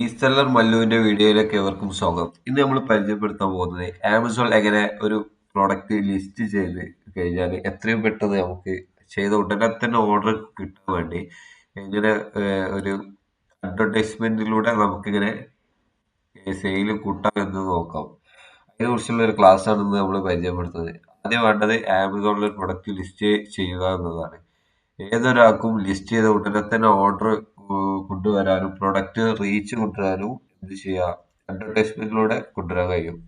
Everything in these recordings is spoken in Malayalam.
ഈ മല്ലുവിന്റെ വീഡിയോയിലേക്ക് എവർക്കും സ്വാഗതം. ഇന്ന് നമ്മൾ പരിചയപ്പെടുത്താൻ പോകുന്നത് ആമസോൺ എങ്ങനെ ഒരു പ്രോഡക്റ്റ് ലിസ്റ്റ് ചെയ്ത് കഴിഞ്ഞാൽ എത്രയും പെട്ടെന്ന് നമുക്ക് ചെയ്ത ഉടനെ തന്നെ ഓർഡർ കിട്ടാൻ വേണ്ടി എങ്ങനെ ഒരു അഡ്വർടൈസ്മെന്റിലൂടെ നമുക്കിങ്ങനെ സെയിൽ കൂട്ടാം എന്ന് നോക്കാം. അതിനെക്കുറിച്ചുള്ള ഒരു ക്ലാസ് ആണ് ഇന്ന് നമ്മൾ പരിചയപ്പെടുത്തുന്നത്. ആദ്യം വേണ്ടത് ആമസോണിൽ പ്രൊഡക്റ്റ് ലിസ്റ്റ് ചെയ്യുക എന്നതാണ്. ഏതൊരാൾക്കും ലിസ്റ്റ് ചെയ്ത ഉടനെ തന്നെ ഓർഡർ കൊണ്ടുവരാനും പ്രൊഡക്റ്റ് റീച്ച് കൊണ്ടുവരാനും എന്ത് ചെയ്യുക അഡ്വർടൈസ്മെന്റിലൂടെ കൊണ്ടുവരാൻ കഴിയും.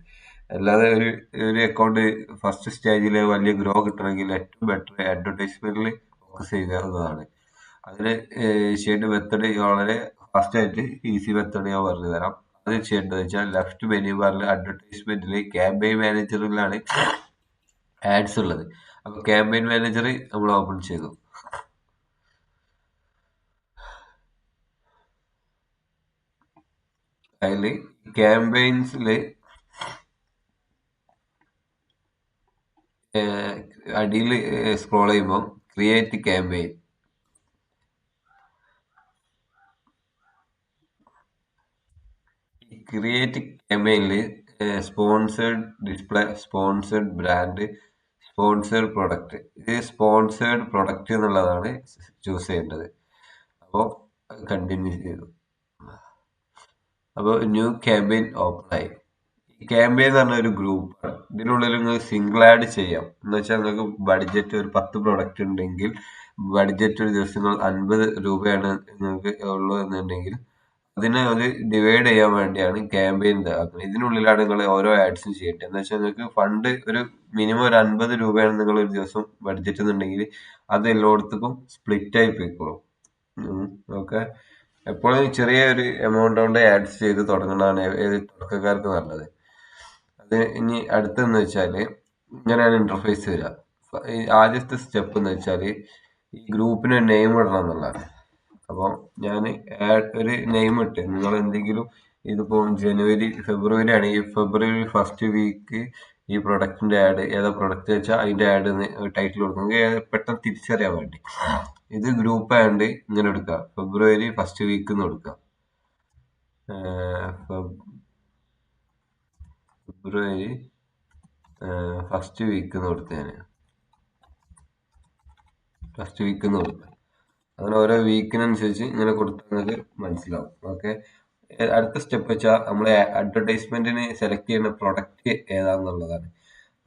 അല്ലാതെ ഒരു ഒരു അക്കൗണ്ട് ഫസ്റ്റ് സ്റ്റേജിൽ വലിയ ഗ്രോ കിട്ടണമെങ്കിൽ ഏറ്റവും ബെറ്റർ അഡ്വർടൈസ്മെന്റിൽ ഫോക്കസ് ചെയ്യുക എന്നതാണ്. അതിന് ചെയ്യേണ്ട മെത്തേഡ് വളരെ ഫാസ്റ്റ് ആയിട്ട് ഈസി മെത്തേഡ് ഞാൻ പറഞ്ഞു തരാം അത് ചെയ്യേണ്ടത് വെച്ചാൽ ലെഫ്റ്റ് മെനു ബാറിൽ അഡ്വർടൈസ്മെന്റിൽ ക്യാമ്പയിൻ മാനേജറിലാണ് ആഡ്സ് ഉള്ളത്. അപ്പോൾ ക്യാമ്പയിൻ മാനേജർ നമ്മൾ ഓപ്പൺ ചെയ്തു. അതിൽ ക്യാമ്പയിൻസിൽ അടിയിൽ സ്ക്രോൾ ചെയ്യുമ്പോൾ create campaign create ക്യാമ്പയിനിൽ sponsored display sponsored brand sponsored product ഇത് സ്പോൺസേഡ് പ്രൊഡക്റ്റ് എന്നുള്ളതാണ് ചൂസ് ചെയ്യേണ്ടത്. അപ്പോൾ കണ്ടിന്യൂ ചെയ്തു. അപ്പോൾ ന്യൂ ക്യാമ്പയിൻ ഓപ്പൺ ആയി ഈ ക്യാമ്പയിൻ എന്ന് പറഞ്ഞ ഒരു ഗ്രൂപ്പാണ് ഇതിനുള്ളിൽ നിങ്ങൾ സിംഗിൾ ആഡ് ചെയ്യാം. എന്ന് വെച്ചാൽ നിങ്ങൾക്ക് ബഡ്ജറ്റ് ഒരു പത്ത് പ്രൊഡക്റ്റ് ഉണ്ടെങ്കിൽ ബഡ്ജറ്റ് ഒരു ദിവസം അൻപത് രൂപയാണ് നിങ്ങൾക്ക് ഉള്ളൂ എന്നുണ്ടെങ്കിൽ അതിനെ അത് ഡിവൈഡ് ചെയ്യാൻ വേണ്ടിയാണ് ക്യാമ്പയിൻ ഇതാക്കുന്നത് ഇതിനുള്ളിലാണ് നിങ്ങൾ ഓരോ ആഡ്സും ചെയ്യേണ്ടത്. എന്ന് വെച്ചാൽ നിങ്ങൾക്ക് ഫണ്ട് ഒരു മിനിമം ഒരു അൻപത് രൂപയാണ് നിങ്ങൾ ഒരു ദിവസം ബഡ്ജറ്റ് എന്നുണ്ടെങ്കിൽ അത് എല്ലായിടത്തേക്കും സ്പ്ലിറ്റ് ആയി പോയിക്കോളും. ഓക്കെ എപ്പോഴും ചെറിയൊരു എമൗണ്ട് കൊണ്ട് ആഡ്സ് ചെയ്ത് തുടങ്ങുന്നതാണ് ഏത് തുടക്കക്കാർക്ക് നല്ലത്. അത് ഇനി അടുത്തെന്ന് വെച്ചാൽ ഇങ്ങനെയാണ് ഇന്റർഫേസ് വരിക. ആദ്യത്തെ സ്റ്റെപ്പ് എന്ന് വെച്ചാൽ ഈ ഗ്രൂപ്പിന് നെയിം ഇടണം എന്നുള്ളതാണ്. അപ്പോൾ ഞാൻ ഒരു നെയിം ഇട്ട് നിങ്ങൾ എന്തെങ്കിലും ഇതിപ്പോൾ ജനുവരി ഫെബ്രുവരി ആണ്. ഈ ഫെബ്രുവരി ഫസ്റ്റ് വീക്ക് ഈ പ്രൊഡക്റ്റിന്റെ ആഡ് ഏതാ പ്രൊഡക്റ്റ് വെച്ചാൽ അതിന്റെ ആഡ് ടൈറ്റിൽ കൊടുക്കും. പെട്ടെന്ന് തിരിച്ചറിയാൻ വേണ്ടി. ഇത് ഗ്രൂപ്പ് ആയതുകൊണ്ട് ഇങ്ങനെ എടുക്കുക ഫെബ്രുവരി ഫസ്റ്റ് വീക്ക് എന്ന് കൊടുക്കുക ഫെബ്രുവരി ഫസ്റ്റ് വീക്ക് എന്ന് കൊടുത്തതിന് ഫസ്റ്റ് വീക്ക് എന്ന് കൊടുക്കുക അങ്ങനെ ഓരോ വീക്കിനനുസരിച്ച് ഇങ്ങനെ നിങ്ങൾക്ക് മനസ്സിലാവും. ഓക്കെ? അടുത്ത സ്റ്റെപ്പ് വെച്ചാൽ നമ്മൾ അഡ്വർടൈസ്മെന്റിന് സെലക്ട് ചെയ്യുന്ന പ്രൊഡക്റ്റ് ഏതാണെന്നുള്ളതാണ്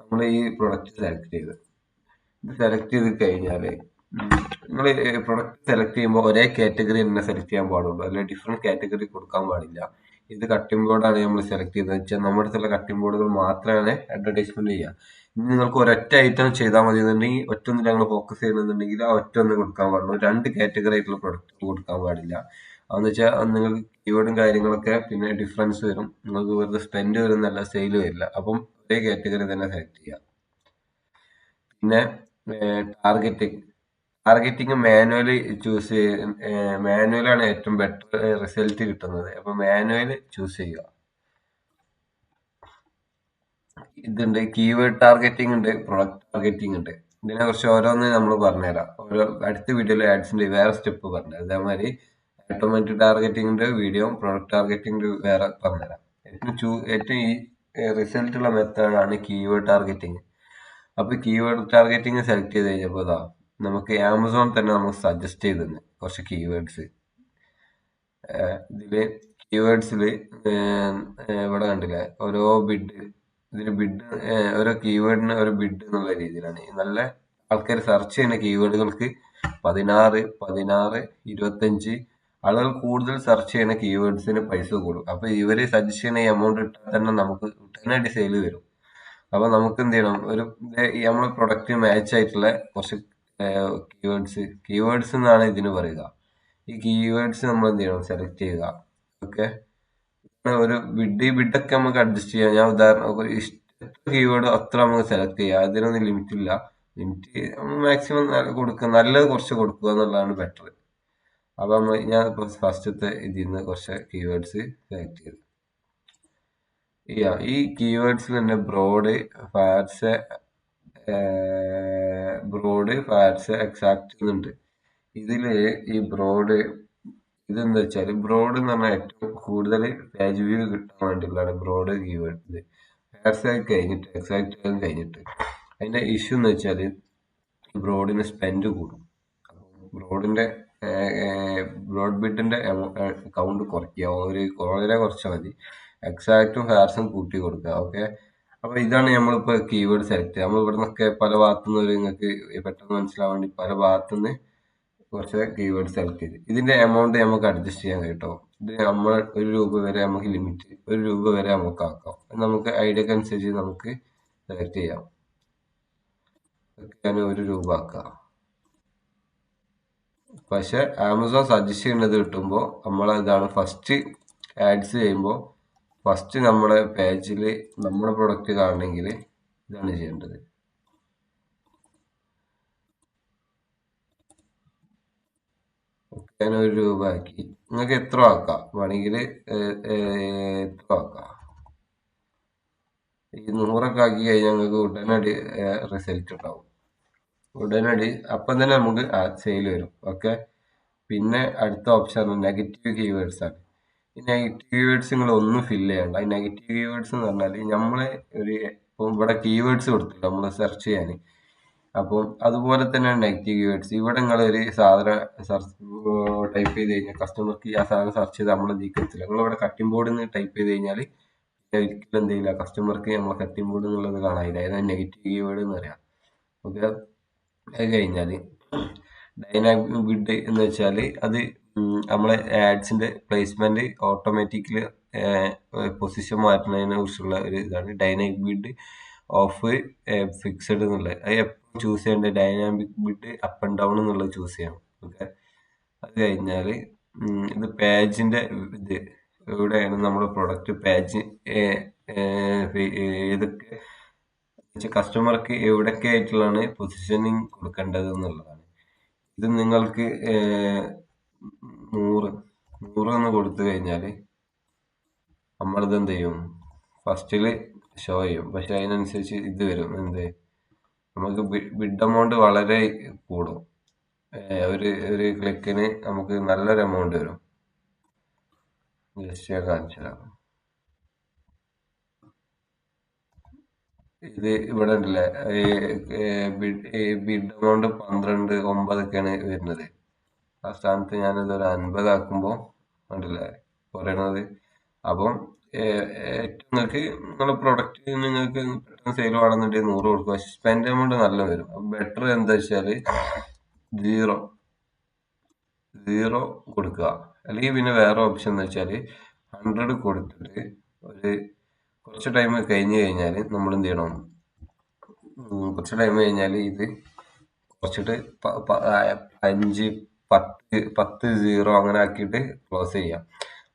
നമ്മൾ ഈ പ്രൊഡക്റ്റ് സെലക്ട് ചെയ്ത്. ഇത് സെലക്ട് ചെയ്ത് കഴിഞ്ഞാൽ നിങ്ങൾ പ്രൊഡക്റ്റ് സെലക്ട് ചെയ്യുമ്പോൾ ഒരേ കാറ്റഗറി തന്നെ സെലക്ട് ചെയ്യാൻ പാടുള്ളൂ. അല്ലെങ്കിൽ ഡിഫറെന്റ് കാറ്റഗറി കൊടുക്കാൻ പാടില്ല. ഇത് കട്ടിംഗ് ബോർഡാണ് നമ്മൾ സെലക്ട് ചെയ്തത്. വെച്ചാൽ നമ്മുടെ അടുത്തുള്ള കട്ടിംഗ് ബോർഡുകൾ മാത്രമാണ് അഡ്വർടൈസ്മെന്റ് ചെയ്യുക. ഇനി നിങ്ങൾക്ക് ഒരൊറ്റ ഐറ്റം ചെയ്താൽ മതി എന്നുണ്ടെങ്കിൽ ഒറ്റ ഒന്നിൽ ഞങ്ങൾ ഫോക്കസ് ചെയ്യുന്നുണ്ടെങ്കിൽ ആ ഒറ്റ ഒന്ന് കൊടുക്കാൻ പാടുള്ളൂ. രണ്ട് കാറ്റഗറി ആയിട്ടുള്ള പ്രൊഡക്റ്റ് കൊടുക്കാൻ പാടില്ല. അതെന്ന് വെച്ചാൽ നിങ്ങൾക്ക് കീവേഡും കാര്യങ്ങളൊക്കെ പിന്നെ ഡിഫറൻസ് വരും. നിങ്ങൾക്ക് വെറുതെ സ്പെൻഡ് വരുന്നല്ല സെയിൽ വരില്ല. അപ്പം ഒരേ കാറ്റഗറി തന്നെ സെലക്ട് ചെയ്യുക. പിന്നെ ടാർഗറ്റിംഗ് ടാർഗറ്റിംഗ് മാനുവലി ചൂസ് മാനുവലാണ് ഏറ്റവും ബെറ്റർ റിസൾട്ട് കിട്ടുന്നത്. അപ്പൊ മാനുവൽ ചൂസ് ചെയ്യുക. ഇതുണ്ട് കീവേഡ് ടാർഗറ്റിംഗ് ഉണ്ട് പ്രൊഡക്റ്റ് ടാർഗറ്റിംഗ് ഉണ്ട്. ഇതിനെ കുറിച്ച് ഓരോന്ന് നമ്മൾ പറഞ്ഞുതരാം. ഓരോ അടുത്ത വീഡിയോയിൽ ആഡ്സിന്റെ വേറെ സ്റ്റെപ്പ് പറഞ്ഞു അതേമാതിരി ഓട്ടോമാറ്റിക് ടാർഗറ്റിംഗിന്റെ വീഡിയോ പ്രൊഡക്റ്റ് ടാർഗറ്റിംഗ് വേറെ പറഞ്ഞുതരാം. ഏറ്റവും ചൂ ഏറ്റവും ഈ റിസൾട്ടുള്ള മെത്തേഡാണ് കീവേഡ് ടാർഗറ്റിംഗ് അപ്പൊ കീവേഡ് ടാർഗറ്റിംഗ് സെലക്ട് ചെയ്ത് കഴിഞ്ഞപ്പോൾ ഇതാ നമുക്ക് ആമസോൺ തന്നെ നമുക്ക് സജസ്റ്റ് ചെയ്തിരുന്നു കുറച്ച് കീവേഡ്സ് ഇതിൽ കീവേഡ്സിൽ ഇവിടെ കണ്ടില്ല? ഓരോ ബിഡ് ഇതിൽ ബിഡ് ഓരോ കീവേഡിന് ഒരു ബിഡ് എന്നുള്ള രീതിയിലാണ്. നല്ല ആൾക്കാർ സെർച്ച് ചെയ്യുന്ന കീവേഡുകൾക്ക് പതിനാറ് പതിനാറ് ഇരുപത്തഞ്ച് ആളുകൾ കൂടുതൽ സെർച്ച് ചെയ്യുന്ന കീവേഡ്സിന് പൈസ കൂടും. അപ്പൊ ഇവർ സജസ്റ്റ് ചെയ്യുന്ന എമൗണ്ട് ഇട്ടാൽ തന്നെ നമുക്ക് ഉടനടി സെയിൽ വരും. അപ്പൊ നമുക്ക് എന്ത് ചെയ്യണം? ഒരു നമ്മുടെ പ്രൊഡക്റ്റ് മാച്ച് ആയിട്ടുള്ള കുറച്ച് കീവേഡ്സ് കീവേഡ്സ് എന്നാണ് ഇതിന് പറയുക. ഈ കീവേഡ്സ് നമ്മൾ എന്ത് ചെയ്യണം? സെലക്ട് ചെയ്യുക. ഓക്കെ ഒരു ബിഡ് ഈ ബിഡൊക്കെ നമുക്ക് അഡ്ജസ്റ്റ് ചെയ്യാം. ഞാൻ ഉദാഹരണം ഇഷ്ട കീവേഡ് അത്ര നമുക്ക് സെലക്ട് ചെയ്യാം. അതിനൊന്നും ലിമിറ്റ് ഇല്ല. ലിമിറ്റ് മാക്സിമം കൊടുക്കുക നല്ലത് കുറച്ച് കൊടുക്കുക എന്നുള്ളതാണ് ബെറ്റർ അപ്പൊ നമ്മൾ ഞാൻ ഫസ്റ്റത്തെ ഇതിൽ നിന്ന് കുറച്ച് കീവേഡ്സ് സെലക്ട് ചെയ്തു. ഈ കീവേഡ്സിൽ തന്നെ broad phrase broad phrase exact എന്നുണ്ട് ഇതിൽ ഈ ബ്രോഡ് ഇതെന്താ വെച്ചാൽ ബ്രോഡ് എന്ന് പറഞ്ഞാൽ ഏറ്റവും കൂടുതൽ പേജ് വ്യൂ കിട്ടാൻ വേണ്ടിയുള്ളതാണ് ബ്രോഡ് കീവേഡ് ഫാറ്റ്സ് എക്സാക്ട് കഴിഞ്ഞിട്ട് എക്സാക്ട് കഴിഞ്ഞിട്ട്. അതിന്റെ ഇഷ്യൂ എന്ന് വെച്ചാൽ ബ്രോഡിന് സ്പെൻഡ് കൂടും. ബ്രോഡിന്റെ ബ്രോഡ് ബിഡിന്റെ കൗണ്ട് കുറയ്ക്കുക. ഒരു വളരെ കുറച്ചാൽ മതി. എക്സാക്റ്റും ഫാർസും കൂട്ടി കൊടുക്കുക ഓക്കെ അപ്പൊ ഇതാണ് നമ്മളിപ്പോ കീവേഡ് സെലക്ട് നമ്മൾ ഇവിടെ നിന്നൊക്കെ പല ഭാഗത്തുനിന്ന് നിങ്ങൾക്ക് പെട്ടെന്ന് മനസ്സിലാവാൻ വേണ്ടി പല ഭാഗത്തുനിന്ന് കുറച്ച് കീവേഡ് സെലക്ട് ചെയ്ത്. ഇതിന്റെ എമൗണ്ട് നമുക്ക് അഡ്ജസ്റ്റ് ചെയ്യാൻ കേട്ടോ ഇത് നമ്മൾ ഒരു രൂപ വരെ നമുക്ക് ലിമിറ്റ് ഒരു രൂപ വരെ നമുക്ക് ആക്കാം. നമുക്ക് ഐഡിയക്ക് അനുസരിച്ച് നമുക്ക് സെലക്ട് ചെയ്യാം. ഞാൻ ഒരു രൂപ ആക്കാം. പക്ഷെ ആമസോൺ സജസ്റ്റ് ചെയ്യുന്നത് കിട്ടുമ്പോൾ നമ്മൾ ഇതാണ് ഫസ്റ്റ് ആഡ്സ് ചെയ്യുമ്പോൾ ഫസ്റ്റ് നമ്മുടെ പേജിൽ നമ്മുടെ പ്രൊഡക്റ്റ് കാണണമെങ്കിൽ ഇതാണ് ചെയ്യേണ്ടത്. ഞാൻ ഒരു രൂപ ആക്കി നിങ്ങൾക്ക് എത്ര ആക്കാം? വേണമെങ്കിൽ എത്ര ആക്കാം? ഈ നൂറൊക്കെ ആക്കി കഴിഞ്ഞാൽ ഞങ്ങൾക്ക് ഉടനടി റിസൾട്ട് ഉണ്ടാവും. ഉടനടി അപ്പം തന്നെ നമുക്ക് സെയിൽ വരും. ഓക്കെ പിന്നെ അടുത്ത ഓപ്ഷൻ നെഗറ്റീവ് കീവേഡ്സ് ആണ്. ഈ നെഗറ്റീവ് കീവേഡ്സ് ഒന്നും ഫില്ല് ചെയ്യണ്ട. ഈ നെഗറ്റീവ് കീവേഡ്സ് എന്ന് പറഞ്ഞാൽ നമ്മളെ ഒരു ഇപ്പം ഇവിടെ കീവേഡ്സ് കൊടുത്തില്ല നമ്മൾ സെർച്ച് ചെയ്യാൻ അപ്പം അതുപോലെ തന്നെ നെഗറ്റീവ് കീവേഡ്സ് ഇവിടെ നിങ്ങൾ ഒരു സാധനം സെർച്ച് ടൈപ്പ് ചെയ്ത് കഴിഞ്ഞാൽ കസ്റ്റമർക്ക് ആ സാധനം സെർച്ച് ചെയ്ത് നമ്മളെ നീക്കത്തില്ല നിങ്ങൾ ഇവിടെ കട്ടിംഗ് ബോർഡിൽ നിന്ന് ടൈപ്പ് ചെയ്ത് കഴിഞ്ഞാൽ ഒരിക്കലും എന്ത് ചെയ്യില്ല. കസ്റ്റമർക്ക് നമ്മളെ കട്ടിംഗ് ബോർഡ് എന്നുള്ളത് കാണാനില്ല. അതായത് നെഗറ്റീവ് കീവേഡ് എന്ന് പറയാം. ഓക്കെ അത് കഴിഞ്ഞാൽ ഡൈനാമിക് ബിഡ് എന്ന് വെച്ചാൽ അത് നമ്മളെ ആഡ്സിന്റെ പ്ലേസ്മെന്റ് ഓട്ടോമാറ്റിക്കലി പൊസിഷൻ മാറ്റുന്നതിനെ കുറിച്ചുള്ള ഒരു ഇതാണ്. ഡൈനാമിക് ബിഡ് ഓഫ് ഫിക്സഡ് എന്നുള്ളത്. അത് എപ്പോഴും ചൂസ് ചെയ്യേണ്ടത് dynamic bid up and down എന്നുള്ളത് ചൂസ് ചെയ്യണം. ഓക്കെ അത് കഴിഞ്ഞാൽ ഇത് പേജിന്റെ ഇത് എവിടെയാണ് നമ്മുടെ പ്രൊഡക്റ്റ് പേജ് ഏതൊക്കെ കസ്റ്റമർക്ക് എവിടെയൊക്കെ ആയിട്ടുള്ളതാണ് പൊസിഷനിങ് കൊടുക്കേണ്ടത് എന്നുള്ളതാണ്. ഇത് നിങ്ങൾക്ക് നൂറ് നൂറ് എന്ന് കൊടുത്തു കഴിഞ്ഞാൽ നമ്മളിത് എന്ത് ചെയ്യും? ഫസ്റ്റിൽ ഷോ ചെയ്യും. പക്ഷെ അതിനനുസരിച്ച് ഇത് വരും. എന്ത്? നമുക്ക് ബിഡ് എമൗണ്ട് വളരെ കൂടും. ഒരു ഒരു ക്ലിക്കിന് നമുക്ക് നല്ലൊരു എമൗണ്ട് വരും. ജസ്റ്റ് ഞാൻ കാണിച്ചു തരാം ഇത് ഇവിടെ ഉണ്ടല്ലേ? ബിഡ് എമൗണ്ട് പന്ത്രണ്ട് ഒമ്പതൊക്കെയാണ് വരുന്നത്. ആ സ്ഥാനത്ത് ഞാനിത് ഒരു അൻപതാക്കുമ്പോൾ ഉണ്ടല്ലേ പറയണത്. അപ്പം നിങ്ങൾക്ക് നിങ്ങളുടെ പ്രൊഡക്റ്റ് നിങ്ങൾക്ക് പെട്ടെന്ന് സെയിൽ വേണമെന്നുണ്ടെങ്കിൽ നൂറ് കൊടുക്കുക. സ്പെൻഡ് എമൗണ്ട് നല്ല വരും. ബെറ്റർ എന്താ വെച്ചാൽ സീറോ സീറോ കൊടുക്കുക. അല്ലെങ്കിൽ പിന്നെ വേറെ ഓപ്ഷൻ എന്ന് വെച്ചാൽ ഹൺഡ്രഡ് കൊടുത്തിട്ട് ഒരു കുറച്ച് ടൈം കഴിഞ്ഞ് കഴിഞ്ഞാൽ നമ്മൾ എന്ത് ചെയ്യണം? കുറച്ച് ടൈം കഴിഞ്ഞാൽ ഇത് കുറച്ചിട്ട് അഞ്ച് പത്ത് പത്ത് സീറോ അങ്ങനെ ആക്കിയിട്ട് ക്ലോസ് ചെയ്യാം.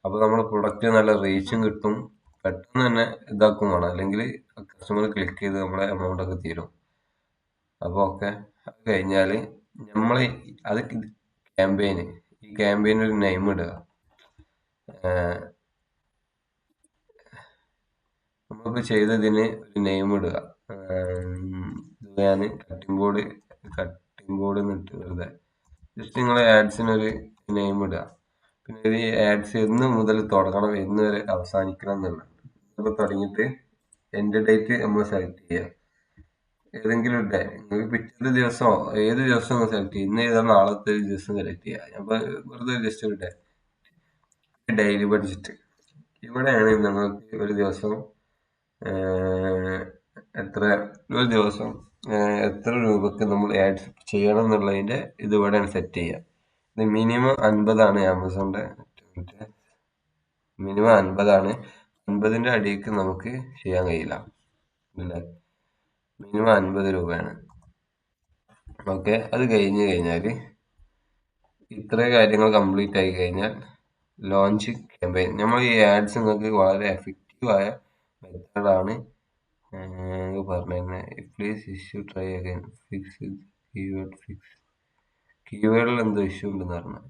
അപ്പോൾ നമ്മുടെ പ്രൊഡക്റ്റ് നല്ല റീച്ചും കിട്ടും. പെട്ടെന്ന് തന്നെ ഇതാക്കും വേണം. അല്ലെങ്കിൽ കസ്റ്റമർ ക്ലിക്ക് ചെയ്ത് നമ്മളെ എമൗണ്ട് ഒക്കെ തീരും. അപ്പോൾ ഓക്കെ അത് കഴിഞ്ഞാൽ നമ്മൾ അത് ക്യാമ്പയിന് ഈ ക്യാമ്പയിന് ഒരു നെയിം ഇടുക. നമ്മളിപ്പോൾ ചെയ്തതിന് ഒരു നെയിം ഇടുക. ഞാൻ കട്ടിംഗ് ബോർഡ് കട്ടിംഗ് ബോർഡ് എന്നിട്ട് വെറുതെ. ജസ്റ്റ് നിങ്ങൾ ആഡ്സിനൊരു നെയിം ഇടുക പിന്നെ ഈ ആഡ്സ് എന്ന് മുതൽ തുടങ്ങണം എന്ന് വരെ അവസാനിക്കണം എന്നുള്ളത് അപ്പോൾ തുടങ്ങിയിട്ട് എന്റെ ഡേറ്റ് നമ്മൾ സെലക്ട് ചെയ്യുക ഏതെങ്കിലും ഡേ നിങ്ങൾക്ക് പിറ്റേ ദിവസമോ ഏത് ദിവസം നിങ്ങൾ സെലക്ട് ചെയ്യുക ഇന്ന് ഏതാണ് നാളത്തെ ഒരു ദിവസം സെലക്ട് ചെയ്യുക അപ്പോൾ വെറുതെ ജസ്റ്റ് ഒരു ഡേ ഡെയിലി ബഡ്ജറ്റ് ഇവിടെയാണ് നിങ്ങൾക്ക് ഒരു ദിവസം എത്ര ഒരു ദിവസം എത്ര രൂപക്ക് നമ്മൾ ആഡ് ചെയ്യണം എന്നുള്ളതിന്റെ ഇത് ഇവിടെയാണ് സെറ്റ് ചെയ്യുക ഇത് മിനിമം അൻപതാണ് ആമസോണിന്റെ. മിനിമം അൻപതാണ്. അൻപതിന്റെ അടിയിലേക്ക് നമുക്ക് ചെയ്യാൻ കഴിയില്ല. അല്ലേ? മിനിമം അൻപത് രൂപയാണ്. ഓക്കെ അത് കഴിഞ്ഞ് കഴിഞ്ഞാൽ ഇത്ര കാര്യങ്ങൾ കംപ്ലീറ്റ് ആയി കഴിഞ്ഞാൽ ലോഞ്ച് ക്യാമ്പയിൻ നമ്മൾ ഈ ആഡ്സ് നിങ്ങൾക്ക് വളരെ എഫക്റ്റീവായ മെത്തേഡാണ് പറഞ്ഞിരുന്നത് please issue try again fix keyword fix കീവേഡിൽ എന്തോ ഇഷ്യൂ ഉണ്ടെന്ന് പറഞ്ഞു.